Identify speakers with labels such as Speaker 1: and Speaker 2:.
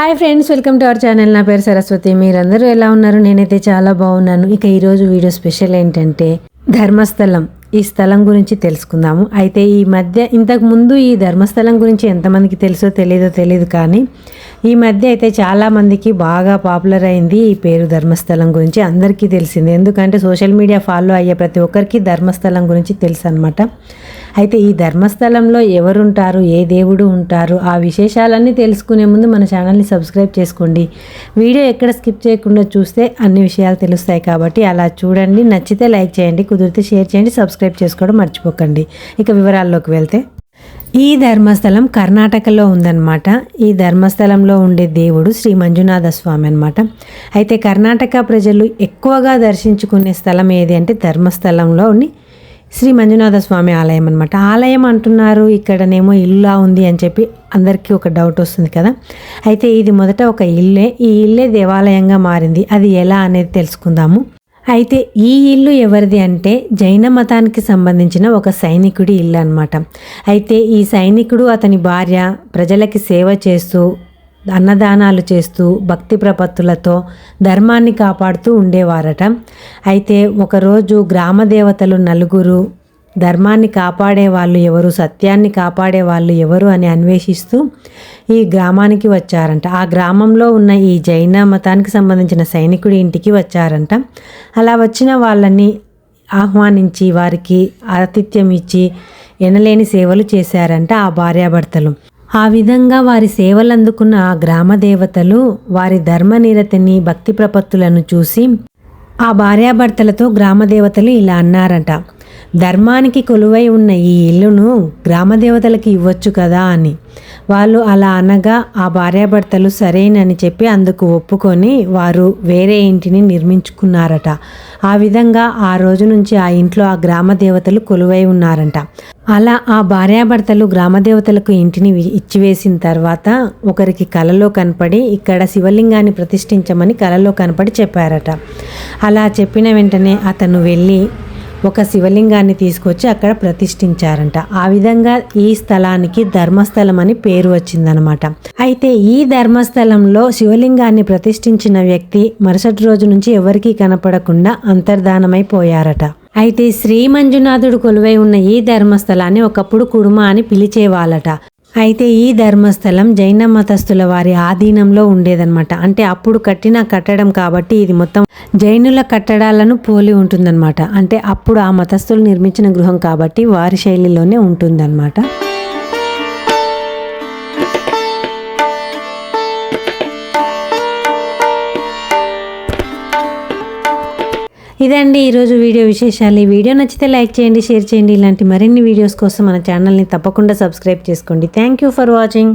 Speaker 1: Hi friends welcome to our channel. నా పేరు సరస్వతి. మీరందరూ ఎలా ఉన్నారు? నేనైతే చాలా బాగున్నాను. ఇక ఈరోజు వీడియో స్పెషల్ ఏంటంటే ధర్మస్థలం. ఈ స్థలం గురించి తెలుసుకుందాము. అయితే ఈ మధ్య ఇంతకు ముందు ఈ ధర్మస్థలం గురించి ఎంతమందికి తెలుసో తెలియదో తెలియదు కానీ ఈ మధ్య అయితే చాలామందికి బాగా పాపులర్ అయింది ఈ పేరు ధర్మస్థలం గురించి. అందరికీ తెలిసింది. ఎందుకంటే సోషల్ మీడియా ఫాలో అయ్యే ప్రతి ఒక్కరికి ధర్మస్థలం గురించి తెలుసు అనమాట అయితే ఈ ధర్మస్థలంలో ఎవరుంటారు ఏ దేవుడు ఉంటారు ఆ విశేషాలన్నీ తెలుసుకునే ముందు మన ఛానల్ని సబ్స్క్రైబ్ చేసుకోండి. వీడియో ఎక్కడ స్కిప్ చేయకుండా చూస్తే అన్ని విషయాలు తెలుస్తాయి కాబట్టి అలా చూడండి. నచ్చితే లైక్ చేయండి కుదిరితే షేర్ చేయండి సబ్స్క్రైబ్ చేసుకోవడం మర్చిపోకండి. ఇక వివరాల్లోకి వెళ్తే ఈ ధర్మస్థలం కర్ణాటకలో ఉందన్నమాట. ఈ ధర్మస్థలంలో ఉండే దేవుడు శ్రీ మంజునాథ స్వామి అనమాట అయితే కర్ణాటక ప్రజలు ఎక్కువగా దర్శించుకునే స్థలం ఏది అంటే ధర్మస్థలంలోని శ్రీ మంజునాథ స్వామి ఆలయం అనమాట ఆలయం అంటున్నారు ఇక్కడనేమో ఇల్లులా ఉంది అని చెప్పి అందరికీ ఒక డౌట్ వస్తుంది కదా. అయితే ఇది మొదట ఒక ఇల్లే. ఈ ఇల్లే దేవాలయంగా మారింది. అది ఎలా అనేది తెలుసుకుందాము. అయితే ఈ ఇల్లు ఎవరిది అంటే జైన మతానికి సంబంధించిన ఒక సైనికుడి ఇల్లు అనమాట అయితే ఈ సైనికుడు అతని భార్య ప్రజలకి సేవ చేస్తూ అన్నదానాలు చేస్తూ భక్తి ప్రపత్తులతో ధర్మాన్ని కాపాడుతూ ఉండేవారట. అయితే ఒకరోజు గ్రామ దేవతలు నలుగురు ధర్మాన్ని కాపాడే వాళ్ళు ఎవరు సత్యాన్ని కాపాడే వాళ్ళు ఎవరు అని అన్వేషిస్తూ ఈ గ్రామానికి వచ్చారంట. ఆ గ్రామంలో ఉన్న ఈ జైన మతానికి సంబంధించిన సైనికుడి ఇంటికి వచ్చారంట. అలా వచ్చిన వాళ్ళని ఆహ్వానించి వారికి ఆతిథ్యం ఇచ్చి ఎనలేని సేవలు చేశారంట ఆ భార్యాభర్తలు. ఆ విధంగా వారి సేవలు అందుకున్న ఆ గ్రామ దేవతలు వారి ధర్మనిరతిని భక్తి ప్రపత్తులను చూసి ఆ భార్యాభర్తలతో గ్రామదేవతలు ఇలా అన్నారంట. ధర్మానికి కొలువై ఉన్న ఈ ఇల్లును గ్రామదేవతలకి ఇవ్వచ్చు కదా అని. వాళ్ళు అలా అనగా ఆ భార్యాభర్తలు సరేనని చెప్పి అందుకు ఒప్పుకొని వారు వేరే ఇంటిని నిర్మించుకున్నారట. ఆ విధంగా ఆ రోజు నుంచి ఆ ఇంట్లో ఆ గ్రామ దేవతలు కొలువై ఉన్నారంట. అలా ఆ భార్యాభర్తలు గ్రామదేవతలకు ఇంటిని ఇచ్చివేసిన తర్వాత ఒకరికి కలలో కనపడి ఇక్కడ శివలింగాన్ని ప్రతిష్ఠించమని కలలో కనపడి చెప్పారట. అలా చెప్పిన వెంటనే అతను వెళ్ళి ఒక శివలింగాన్ని తీసుకొచ్చి అక్కడ ప్రతిష్ఠించారంట. ఆ విధంగా ఈ స్థలానికి ధర్మస్థలం అని పేరు వచ్చిందనమాట. అయితే ఈ ధర్మస్థలంలో శివలింగాన్ని ప్రతిష్ఠించిన వ్యక్తి మరుసటి రోజు నుంచి ఎవరికీ కనపడకుండా అంతర్ధానమైపోయారట అయితే శ్రీ మంజునాథుడు కొలువై ఉన్న ఈ ధర్మస్థలాన్ని ఒకప్పుడు కుడుమ అని పిలిచేవాళ్ళట. అయితే ఈ ధర్మస్థలం జైన మతస్థుల వారి ఆధీనంలో ఉండేదన్నమాట అంటే అప్పుడు కట్టిన కట్టడం కాబట్టి ఇది మొత్తం జైనుల కట్టడాలను పోలి ఉంటుందన్నమాట. అంటే అప్పుడు ఆ మతస్థులు నిర్మించిన గృహం కాబట్టి వారి శైలిలోనే ఉంటుందన్నమాట. ఇదండి ఈరోజు వీడియో విశేషాలు. ఈ వీడియో నచ్చితే లైక్ చేయండి షేర్ చేయండి. ఇలాంటి మరిన్ని వీడియోస్ కోసం మన ఛానల్ని తప్పకుండా సబ్స్క్రైబ్ చేసుకోండి. Thank you for watching.